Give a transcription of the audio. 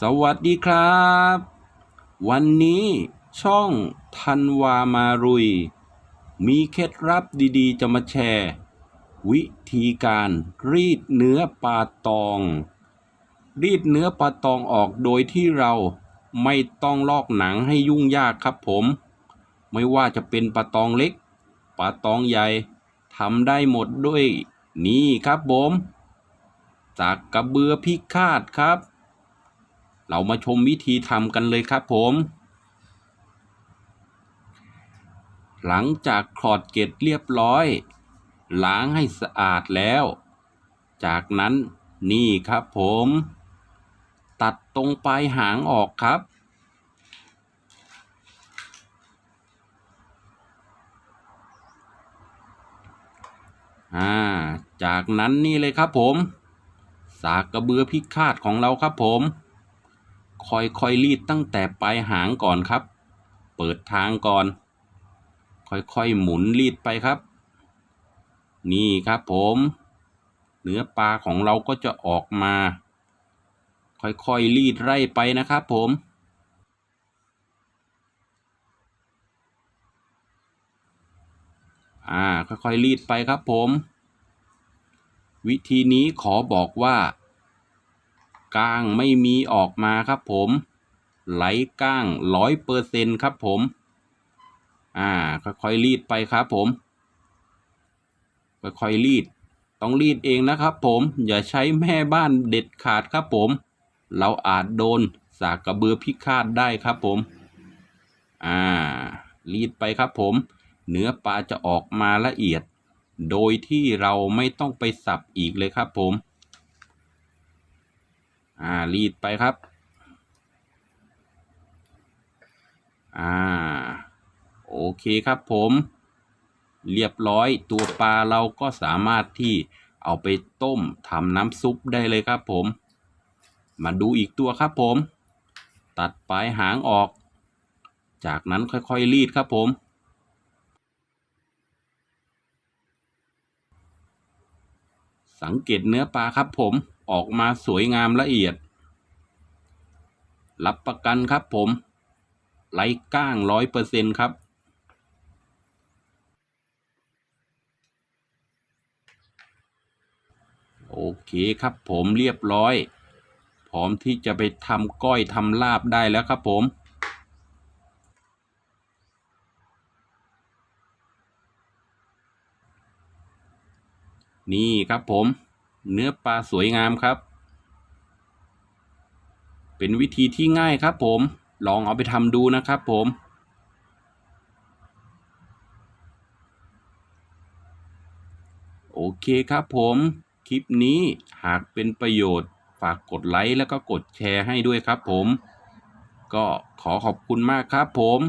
สวัสดีครับ วันนี้ช่องทันวามารุย มีเคล็ดลับดีๆ จะมาแชร์ วิธีการรีดเนื้อปลาตอง รีดเนื้อปลาตองออกโดยที่เราไม่ต้องลอกหนังให้ยุ่งยากครับผม ไม่ว่าจะเป็นปลาตองเล็กปลาตองใหญ่ทำได้หมดด้วยนี่ครับผมจากกระเบือพิฆาตครับ เรามาชมวิธีทำกันเลยครับผม หลังจากคลอดเกล็ดเรียบร้อย ล้างให้สะอาดแล้ว จากนั้นนี่ครับผม ตัดตรงปลายหางออกครับอ่าจากนั้นนี่เลยครับผม สากกระเบือพิฆาตของเราครับผม ค่อยๆรีดตั้งแต่ปลายหางก่อนครับ เปิดทางก่อน ค่อยๆหมุนรีดไปครับ นี่ครับผม เนื้อปลาของเราก็จะออกมา ค่อยๆรีดไล่ไปนะครับผมอ่าค่อยๆรีดไปครับผม วิธีนี้ขอบอกว่า ก้างไม่มีออกมาครับผม ไหลก้างร้อยเปอร์เซ็นครับผม อ่าค่อยๆรีดไปครับผมค่อยๆรีด ต้องรีดเองนะครับผม อย่าใช้แม่บ้านเด็ดขาดครับผม เราอาจโดนสากกระเบือพิฆาตได้ครับผม อ่า รีดไปครับผม เนื้อปลาจะออกมาละเอียด โดยที่เราไม่ต้องไปสับอีกเลยครับผม อ่ารีดไปครับ อ่า โอเคครับผม เรียบร้อยตัวปลาเราก็สามารถที่เอาไปต้มทำน้ำซุปได้เลยครับผม มาดูอีกตัวครับผม ตัดปลายหางออก จากนั้นค่อยๆรีดครับผมสังเกตเนื้อปลาครับผม ออกมาสวยงามละเอียด รับประกันครับผมไร้ก้างร้อยเปอร์เซ็นครับ โอเคครับผมเรียบร้อย พร้อมที่จะไปทำก้อยทำลาบได้แล้วครับผมนี่ครับผม เนื้อปลาสวยงามครับ เป็นวิธีที่ง่ายครับผม ลองเอาไปทำดูนะครับผม โอเคครับผม คลิปนี้หากเป็นประโยชน์ฝากกดไลค์แล้วก็กดแชร์ให้ด้วยครับผม ก็ขอขอบคุณมากครับผม